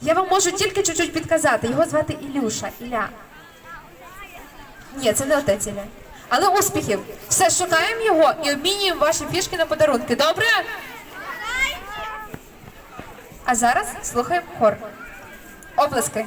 Я вам можу тільки чуть-чуть підказати. Його звати Ілюша. Ілля. Ні, це не отець Ілля. Але успіхів. Все, шукаємо його і обмінюємо ваші фішки на подарунки. Добре? А зараз слухаємо хор. Оплески.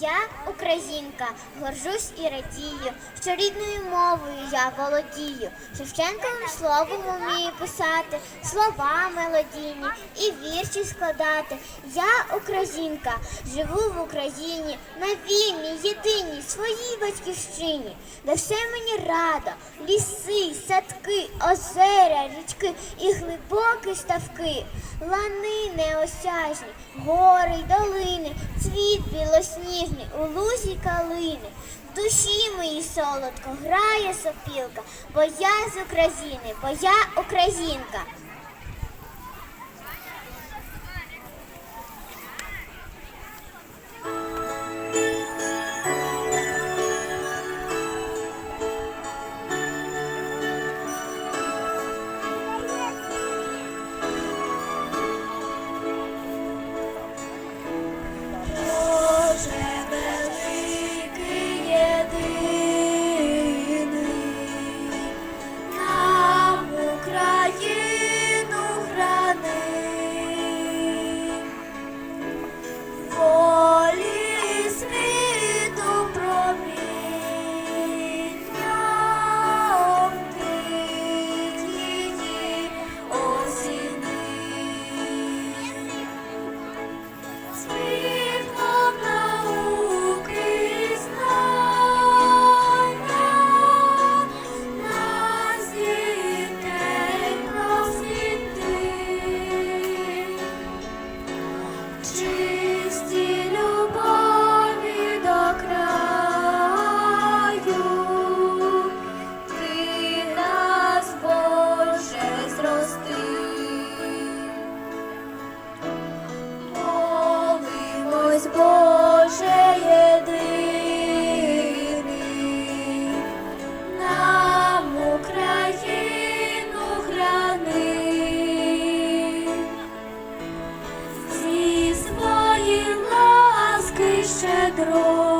Я українка, горжусь і радію, що рідною мовою я володію. Шевченковим словом умію писати, слова мелодійні і вірші складати. Я українка, живу в Україні, на вільній, єдиній, своїй батьківщині, де все мені радо, ліси, садки, озера, річки і глибокі ставки, лани неосяжні, гори й долини, цвіт білосніжний у лузі калини. В душі моїй солодко грає сопілка, бо я з України, бо я українка. Щедро.